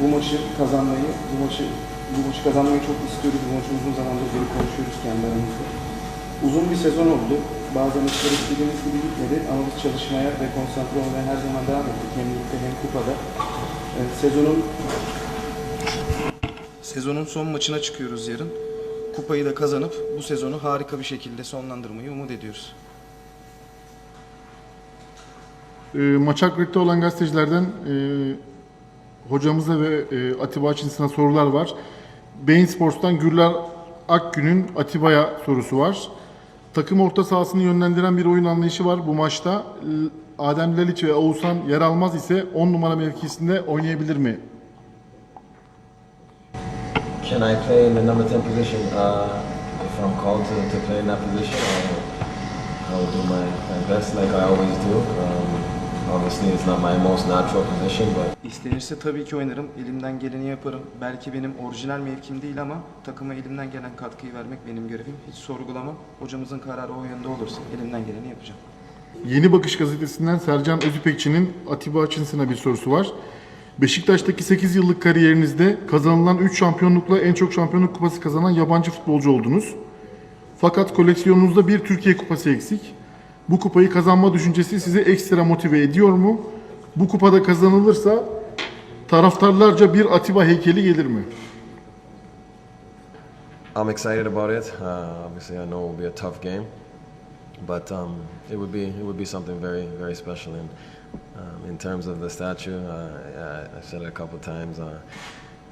bu maçı kazanmayı, bu maçı bu maçı kazanmayı çok istiyoruz. Bu maçı uzun zamandır beri konuşuyoruz kendi aramızda. Uzun bir sezon oldu. Bazı maçlar istediğimiz gibi gitmedi ama biz çalışmaya ve konsantre olmaya her zaman devam ettik. Hem ligde hem kupada. Ee, sezonun Sezonun son maçına çıkıyoruz yarın. Kupayı da kazanıp bu sezonu harika bir şekilde sonlandırmayı umut ediyoruz. E, maç akredite olan gazetecilerden e, hocamıza ve e, Atiba Açınsın'a sorular var. Beyin Sports'tan Gürler Akgün'ün Atiba'ya sorusu var. Takım orta sahasını yönlendiren bir oyun anlayışı var bu maçta. Adem Laliç ve Oğuzhan yer almaz ise 10 numara mevkisinde oynayabilir mi? Can I play in the number 10 position uh, if I'm called to, to play in that position? I, I will do my, my best like I always do. Um, obviously, it's not my most natural position, but İstenirse tabii ki oynarım. Elimden geleni yaparım. Belki benim orijinal mevkim değil ama takıma elimden gelen katkıyı vermek benim görevim. Hiç sorgulamam. Hocamızın kararı o yönde olursa elimden geleni yapacağım. Yeni Bakış gazetesinden Sercan Özüpekçi'nin Atiba Açınsın'a bir sorusu var. Beşiktaş'taki 8 yıllık kariyerinizde kazanılan 3 şampiyonlukla en çok şampiyonluk kupası kazanan yabancı futbolcu oldunuz. Fakat koleksiyonunuzda bir Türkiye kupası eksik. Bu kupayı kazanma düşüncesi sizi ekstra motive ediyor mu? Bu kupada kazanılırsa taraftarlarca bir Atiba heykeli gelir mi? I'm excited about it. Uh, obviously, I know it will be a tough game, but um, it would be it would be something very very special. And um, in terms of the statue, uh, yeah, I've said it a couple times. Uh,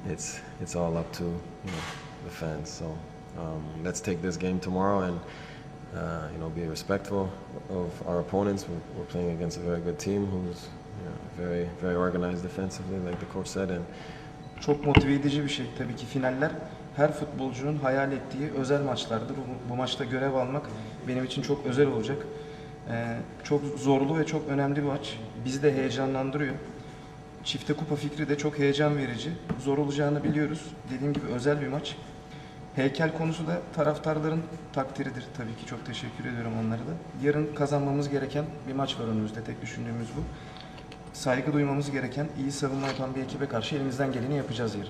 it's it's all up to you know the fans. So um, let's take this game tomorrow and uh, you know be respectful of our opponents. We're, we're playing against a very good team who's you know, very very organized defensively, like the coach said, and Çok motive edici bir şey. Tabii ki finaller her futbolcunun hayal ettiği özel maçlardır. Bu, bu maçta görev almak benim için çok özel olacak. Ee, çok zorlu ve çok önemli bir maç. Bizi de heyecanlandırıyor. Çifte kupa fikri de çok heyecan verici. Zor olacağını biliyoruz. Dediğim gibi özel bir maç. Heykel konusu da taraftarların takdiridir tabii ki. Çok teşekkür ediyorum onlara da. Yarın kazanmamız gereken bir maç var önümüzde. Tek düşündüğümüz bu. Saygı duymamız gereken, iyi savunma yapan bir ekibe karşı elimizden geleni yapacağız yarın.